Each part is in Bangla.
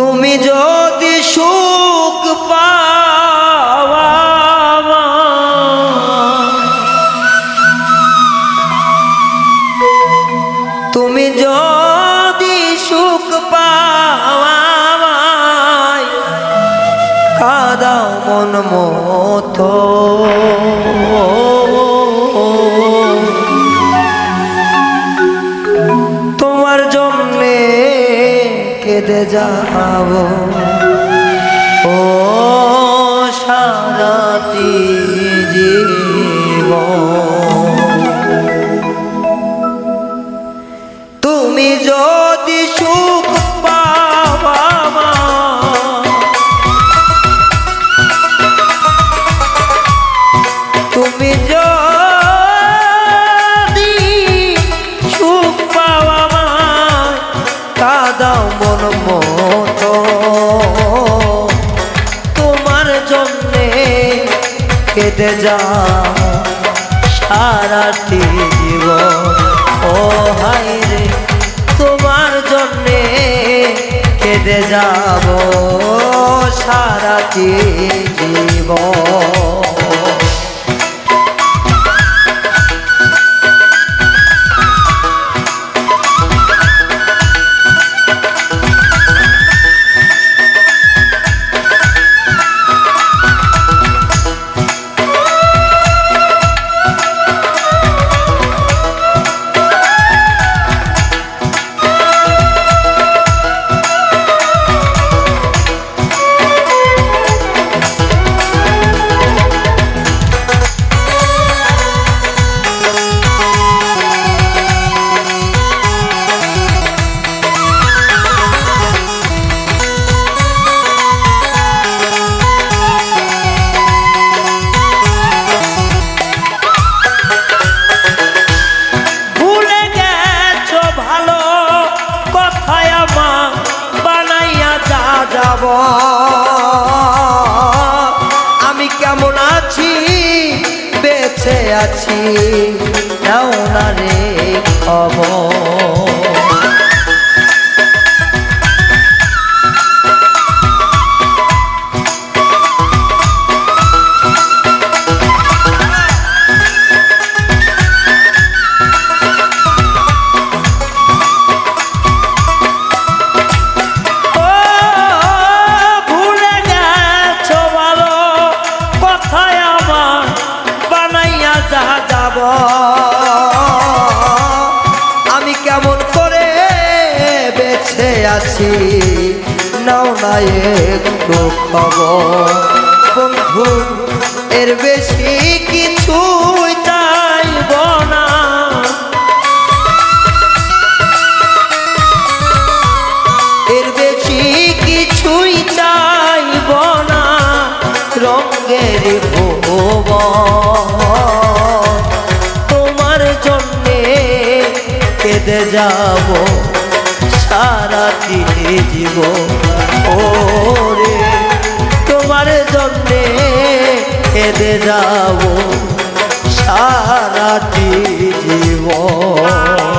তুমি যদি সুখ পাওয়া তুমি যদি সুখ পাওয়ায় কাদাও মন মতো। যাব ও সারাটি কেঁদে যাও সারাটি জীবন। ও হাই রে তোমার জন্যে কেঁদে যাব। সারাটি নাও না রে খবর নাও না একটু খবর। বন্ধু, এর বেশি কিছু এর বেশি কিছুই রঙের ভুব তোমার জন্যে কেঁদে যাব। সারাটি জীব ওরে তোমার জন্যে কেঁদে যাব। সারাটি জীবন।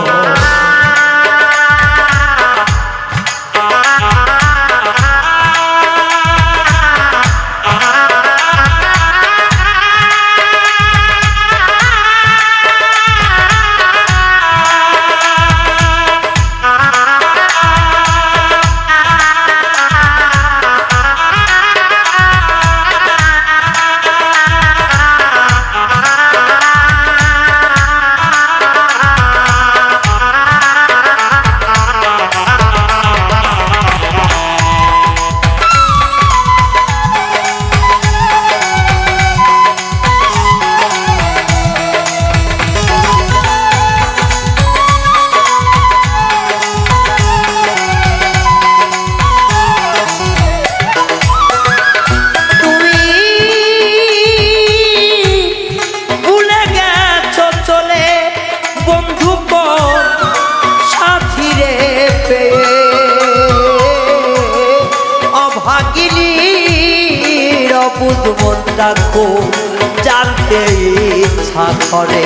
মনটা খুব জানতে ইচ্ছা করে?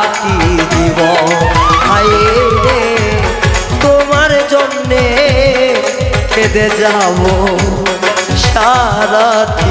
সারাটি জীব। রে তোমার জন্যে কেঁদে যাব। সারাটি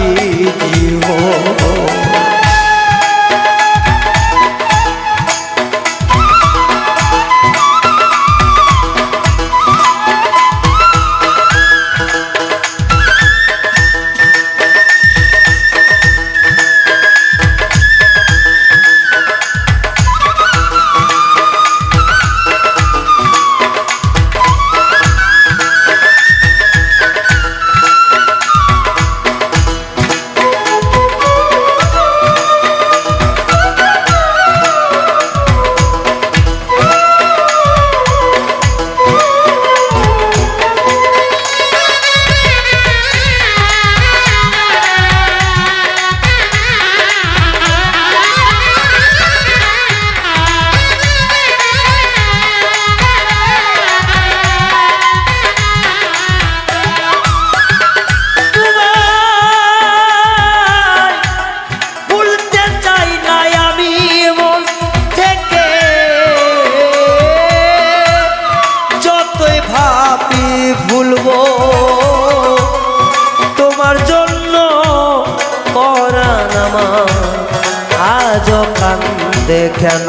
কেন?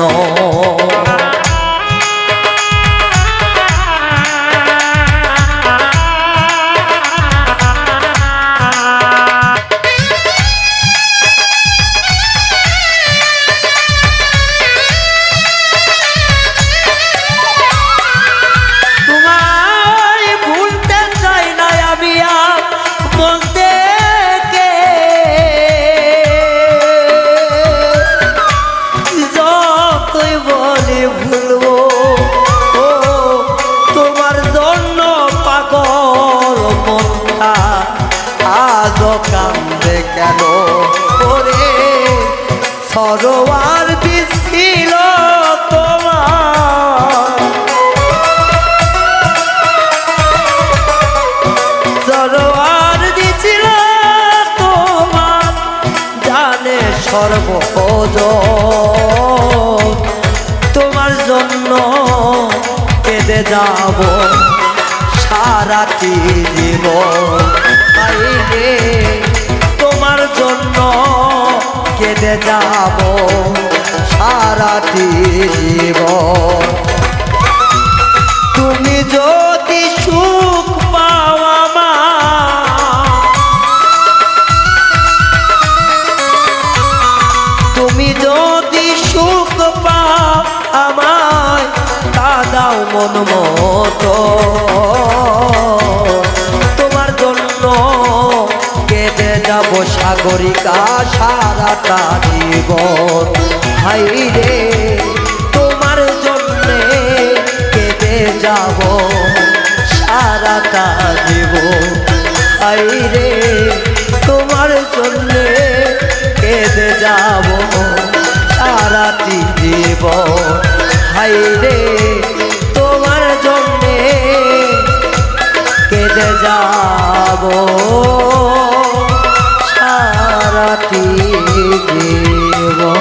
যাব সারাটি দিব আইলে তোমার জন্য কেঁদে যাব সারাটি জীবন। তুমি যদি সুখ সাগরিকা সারাটা জীবন। হাই রে, তোমার জন্যে কেঁদে যাব সারাটা জীবন। হাই রে, তোমার জন্যে কেঁদে যাব সারাটি জীবন। হাই রে, তোমার জন্যে কেঁদে যাব। সারাটি জীবন